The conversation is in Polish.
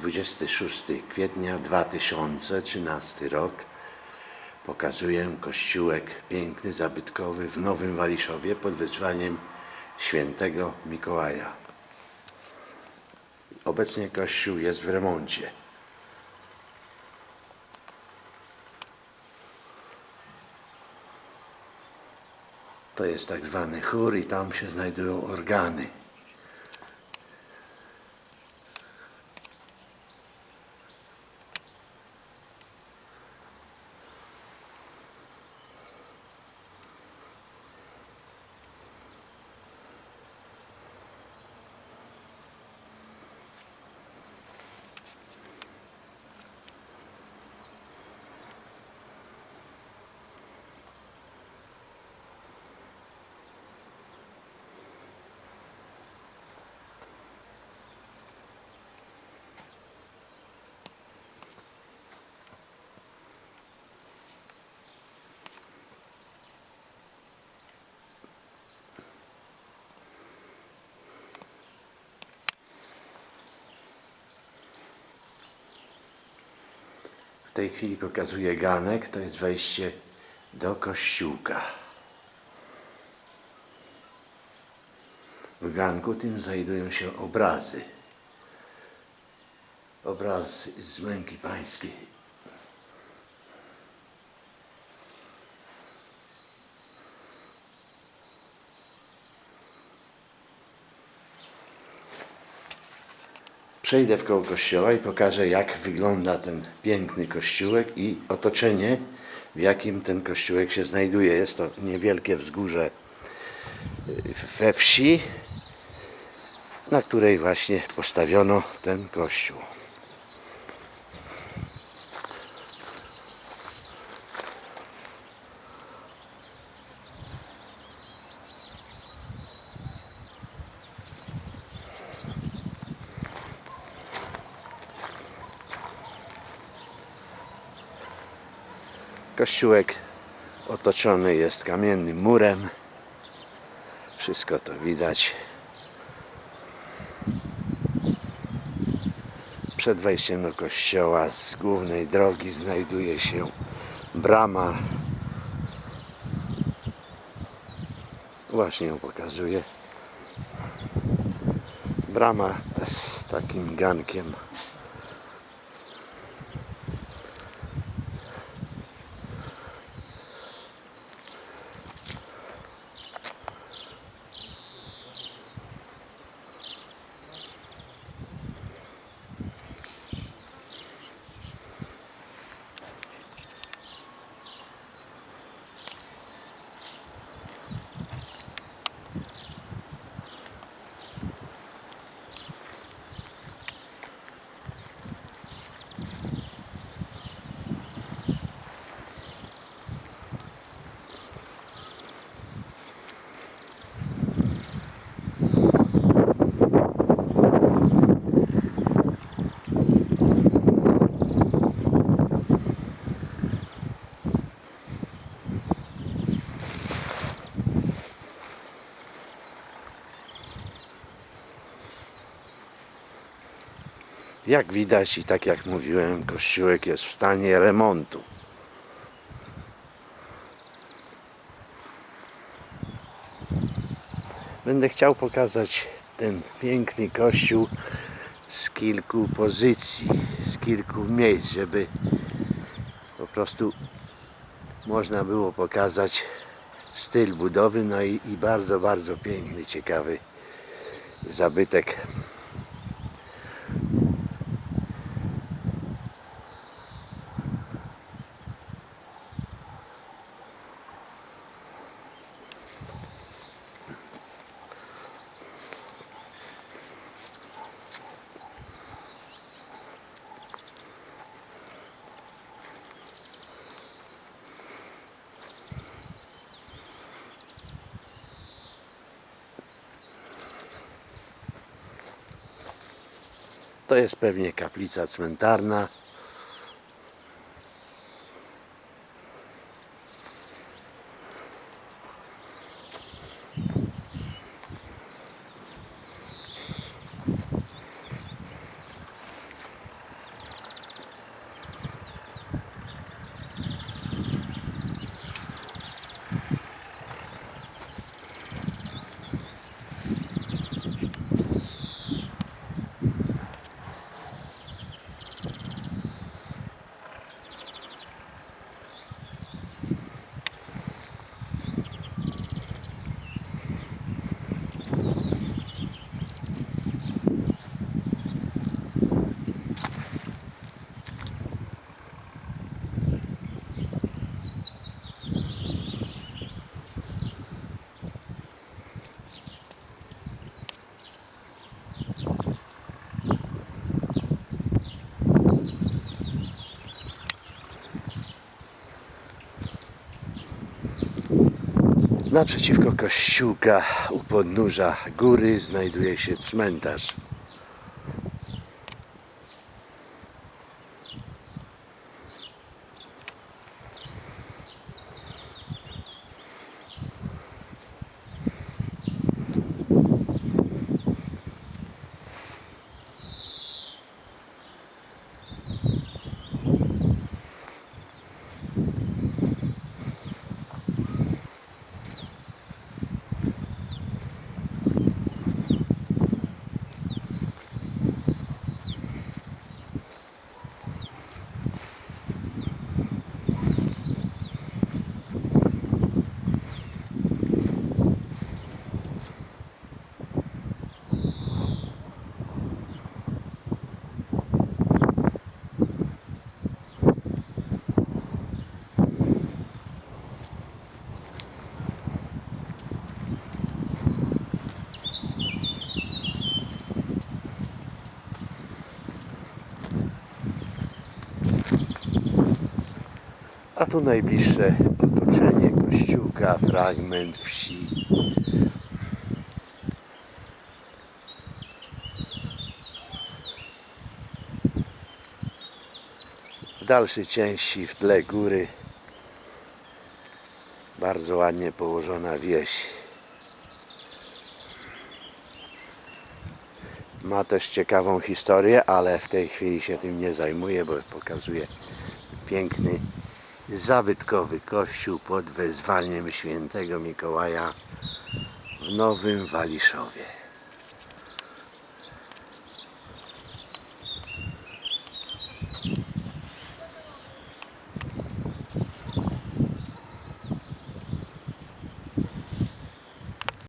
26 kwietnia 2013 rok. Pokazuję kościółek piękny, zabytkowy w Nowym Waliszowie pod wezwaniem świętego Mikołaja. Obecnie kościół jest w remoncie. To jest tak zwany chór i tam się znajdują organy. W tej chwili pokazuję ganek, to jest wejście do kościółka. W ganku tym znajdują się obrazy. Obrazy z męki pańskiej. Przejdę w koło kościoła i pokażę, jak wygląda ten piękny kościółek i otoczenie, w jakim ten kościółek się znajduje. Jest to niewielkie wzgórze y, we wsi, na której właśnie postawiono ten kościół. Kościółek otoczony jest kamiennym murem. Wszystko to widać. Przed wejściem do kościoła z głównej drogi znajduje się brama. Właśnie ją pokazuję. Brama z takim gankiem Jak widać i tak jak mówiłem, kościółek jest w stanie remontu. Będę chciał pokazać ten piękny kościół z kilku pozycji, z kilku miejsc, żeby po prostu można było pokazać styl budowy, no i, i bardzo, bardzo piękny, ciekawy zabytek To jest pewnie kaplica cmentarna. Naprzeciwko kościółka u podnóża góry znajduje się cmentarz. Tu najbliższe otoczenie kościółka, fragment wsi. W dalszej części w tle góry bardzo ładnie położona wieś. Ma też ciekawą historię, ale w tej chwili się tym nie zajmuję, bo pokazuje piękny zabytkowy kościół pod wezwaniem świętego Mikołaja w Nowym Waliszowie.